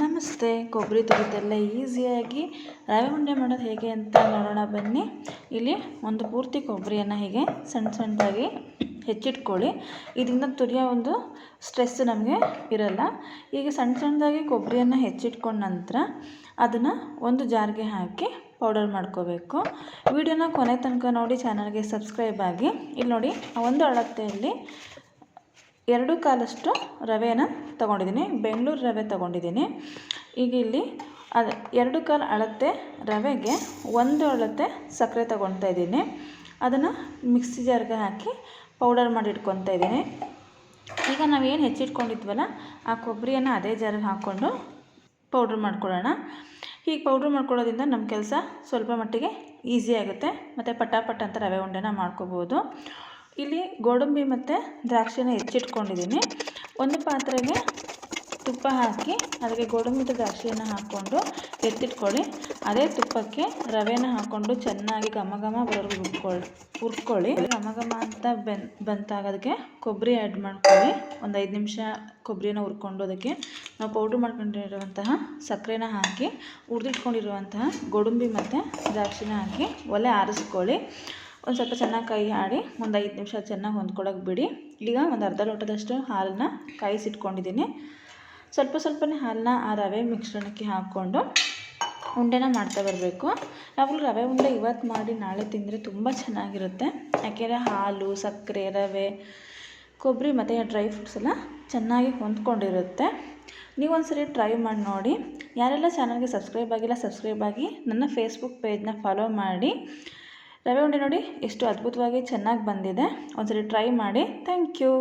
ನಮಸ್ತೆ, ಕೊಬ್ಬರಿ ತುರಿದೆಲ್ಲ ಈಸಿಯಾಗಿ ರವೆ ಉಂಡೆ ಮಾಡೋದು ಹೇಗೆ ಅಂತ ನೋಡೋಣ ಬನ್ನಿ. ಇಲ್ಲಿ ಒಂದು ಪೂರ್ತಿ ಕೊಬ್ಬರಿಯನ್ನು ಹೀಗೆ ಸಣ್ಣ ಸಣ್ಣದಾಗಿ ಹೆಚ್ಚಿಟ್ಕೊಳ್ಳಿ. ಇದರಿಂದ ತುರಿಯೋ ಒಂದು ಸ್ಟ್ರೆಸ್ ನಮಗೆ ಇರಲ್ಲ. ಈಗ ಸಣ್ಣ ಸಣ್ಣದಾಗಿ ಕೊಬ್ಬರಿಯನ್ನು ಹೆಚ್ಚಿಟ್ಕೊಂಡ ನಂತರ ಅದನ್ನು ಒಂದು ಜಾರ್ಗೆ ಹಾಕಿ ಪೌಡರ್ ಮಾಡ್ಕೋಬೇಕು. ವಿಡಿಯೋನ ಕೊನೆ ತನಕ ನೋಡಿ ಚಾನಲ್ಗೆ ಸಬ್ಸ್ಕ್ರೈಬ್ ಆಗಿ. ಇಲ್ಲಿ ನೋಡಿ ಒಂದು ಅಳತೆಯಲ್ಲಿ ಎರಡು ಕಾಲಷ್ಟು ರವೆನ ತೊಗೊಂಡಿದ್ದೀನಿ, ಬೆಂಗಳೂರು ರವೆ ತೊಗೊಂಡಿದ್ದೀನಿ. ಈಗ ಇಲ್ಲಿ ಅದು ಎರಡು ಕಾಲು ಅಳತೆ ರವೆಗೆ ಒಂದು ಅಳತೆ ಸಕ್ಕರೆ ತೊಗೊಳ್ತಾ ಇದ್ದೀನಿ. ಅದನ್ನು ಮಿಕ್ಸಿ ಜಾರ್ಗೆ ಹಾಕಿ ಪೌಡರ್ ಮಾಡಿ ಇಟ್ಕೊತಾ ಇದ್ದೀನಿ. ಈಗ ನಾವೇನು ಹೆಚ್ಚಿಟ್ಕೊಂಡಿದ್ವಲ್ಲ, ಆ ಕೊಬ್ಬರಿಯನ್ನು ಅದೇ ಜಾರಿಗೆ ಹಾಕ್ಕೊಂಡು ಪೌಡ್ರ್ ಮಾಡ್ಕೊಳ್ಳೋಣ. ಹೀಗೆ ಪೌಡ್ರ್ ಮಾಡ್ಕೊಳ್ಳೋದ್ರಿಂದ ನಮ್ಮ ಕೆಲಸ ಸ್ವಲ್ಪ ಮಟ್ಟಿಗೆ ಈಸಿ ಆಗುತ್ತೆ. ಮತ್ತು ಪಟಾಪಟ್ ಅಂತ ರವೆ ಉಂಡೆನ ಮಾಡ್ಕೋಬೋದು. ಇಲ್ಲಿ ಗೋಡಂಬಿ ಮತ್ತು ದ್ರಾಕ್ಷಿನ ಹೆಚ್ಚಿಟ್ಕೊಂಡಿದ್ದೀನಿ. ಒಂದು ಪಾತ್ರೆಗೆ ತುಪ್ಪ ಹಾಕಿ, ಅದಕ್ಕೆ ಗೋಡಂಬಿ ಮತ್ತು ದ್ರಾಕ್ಷಿಯನ್ನು ಹಾಕ್ಕೊಂಡು ಎತ್ತಿಟ್ಕೊಳ್ಳಿ. ಅದೇ ತುಪ್ಪಕ್ಕೆ ರವೆನ ಹಾಕ್ಕೊಂಡು ಚೆನ್ನಾಗಿ ಘಮ ಘಮ ಬರೋದು ಹುರ್ಕೊಳ್ಳಿ ಹುರ್ಕೊಳ್ಳಿ. ಘಮ ಘಮ ಅಂತ ಬೆನ್, ಬಂತಾಗೋದಕ್ಕೆ ಕೊಬ್ಬರಿ ಆ್ಯಡ್ ಮಾಡ್ಕೊಳ್ಳಿ. ಒಂದು ಐದು ನಿಮಿಷ ಕೊಬ್ಬರಿನ ಹುರ್ಕೊಂಡು ಅದಕ್ಕೆ ನಾವು ಪೌಡ್ರ್ ಮಾಡ್ಕೊಂಡಿರುವಂತಹ ಸಕ್ಕರೆನ ಹಾಕಿ, ಹುರಿದಿಟ್ಕೊಂಡಿರುವಂತಹ ಗೋಡಂಬಿ ಮತ್ತು ದ್ರಾಕ್ಷಿನ ಹಾಕಿ ಒಲೆ ಆರಿಸ್ಕೊಳ್ಳಿ. ಒಂದು ಸ್ವಲ್ಪ ಚೆನ್ನಾಗಿ ಕೈ ಆಡಿ ಒಂದು ಐದು ನಿಮಿಷ ಚೆನ್ನಾಗಿ ಹೊಂದ್ಕೊಳ್ಳೋಕೆ ಬಿಡಿ. ಈಗ ಒಂದು ಅರ್ಧ ಲೋಟದಷ್ಟು ಹಾಲನ್ನ ಕಾಯಿಸಿಟ್ಕೊಂಡಿದ್ದೀನಿ. ಸ್ವಲ್ಪ ಸ್ವಲ್ಪನೇ ಹಾಲನ್ನ ಆ ರವೆ ಮಿಶ್ರಣಕ್ಕೆ ಹಾಕ್ಕೊಂಡು ಉಂಡೆನ ಮಾಡ್ತಾ ಬರಬೇಕು. ಯಾವಾಗಲೂ ರವೆ ಉಂಡೆ ಇವತ್ತು ಮಾಡಿ ನಾಳೆ ತಿಂದರೆ ತುಂಬ ಚೆನ್ನಾಗಿರುತ್ತೆ. ಯಾಕೆಂದರೆ ಹಾಲು, ಸಕ್ಕರೆ, ರವೆ ಕೊಬ್ಬರಿ ಮತ್ತು ಡ್ರೈ ಫ್ರೂಟ್ಸ್ ಎಲ್ಲ ಚೆನ್ನಾಗಿ ಹೊಂದ್ಕೊಂಡಿರುತ್ತೆ. ನೀವು ಸರಿ ಟ್ರೈ ಮಾಡಿ ನೋಡಿ. ಯಾರೆಲ್ಲ ಚಾನಲ್ಗೆ ಸಬ್ಸ್ಕ್ರೈಬ್ ಆಗಿಲ್ಲ ಸಬ್ಸ್ಕ್ರೈಬ್ ಆಗಿ ನನ್ನ ಫೇಸ್ಬುಕ್ ಪೇಜ್ನ ಫಾಲೋ ಮಾಡಿ. ರವೆ ಉಂಡೆ ನೋಡಿ ಎಷ್ಟು ಅದ್ಭುತವಾಗಿ ಚೆನ್ನಾಗಿ ಬಂದಿದೆ. ಒಂದ್ಸರಿ ಟ್ರೈ ಮಾಡಿ. Thank you